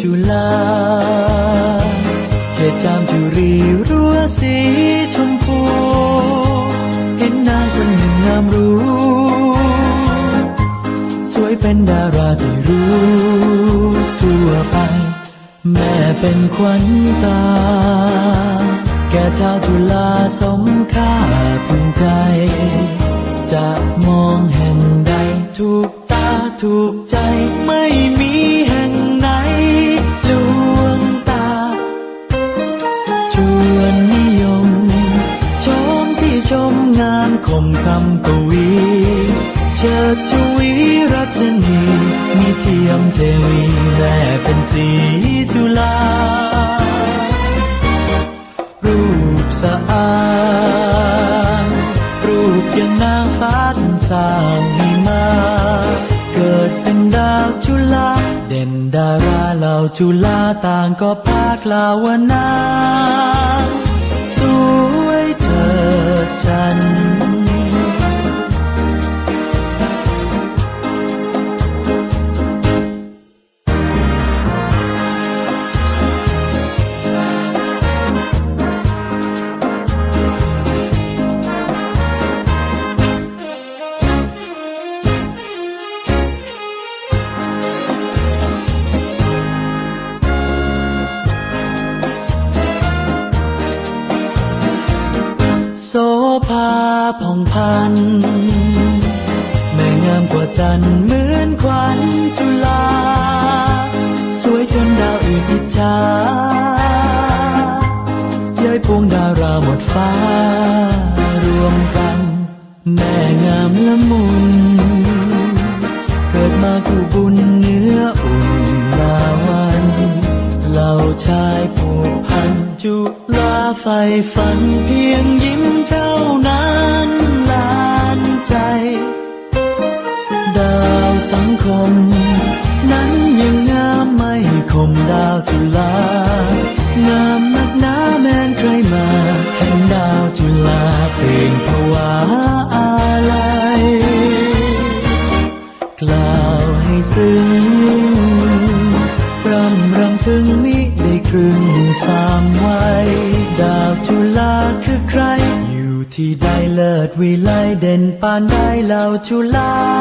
จุฬาเขตจามจุรีรั้วสีชมพู เห็นนางคนหนึ่งงามรู้ สวยเป็นดาราที่รู้ทั่วไป แม่เป็นขวัญตา แก่ชาวจุฬาสมค่าพึงใจ จะมองแห่งใดถูกตาถูกใจไม่มี มที่ชมงานคมคำกวีเชิดชวีรัชนี มีเทียมเทวีแม่เป็นสีจุฬารูปสะอาดรูปยังนางฟ้าทันสร้างให้มา เกิดเป็นดาวจุฬาเด่นดาราเหล่าจุฬาต่างก็พากลาวานางส ภาผ่องพัน แม่งามกว่าจันเหมือนขวัญจุฬาสวยจนดาวอื่นอิจฉาย้อยพวงดาราหมดฟ้า รวมกัน แม่งามละมุน เกิดมาคู่บุญเนื้ออุ่นลาวันเหล่าชายผ จุลาไฟฝันเพียงยิ้มเท่านั้นลานใจ ดาวสังคม นั้นยังงามไม่คมดาวจุฬางามนักหนาแม้นใครมาเห็นดาวจุฬาเพลงภาวะอาลัยกล่าวให้ซึ้งรำรำถึงมิ ครึ่งสามวัยดาวจุฬาคือใคร อยู่ที่ใดเลิศวิไลเด่นปานได้เหล่าจุฬา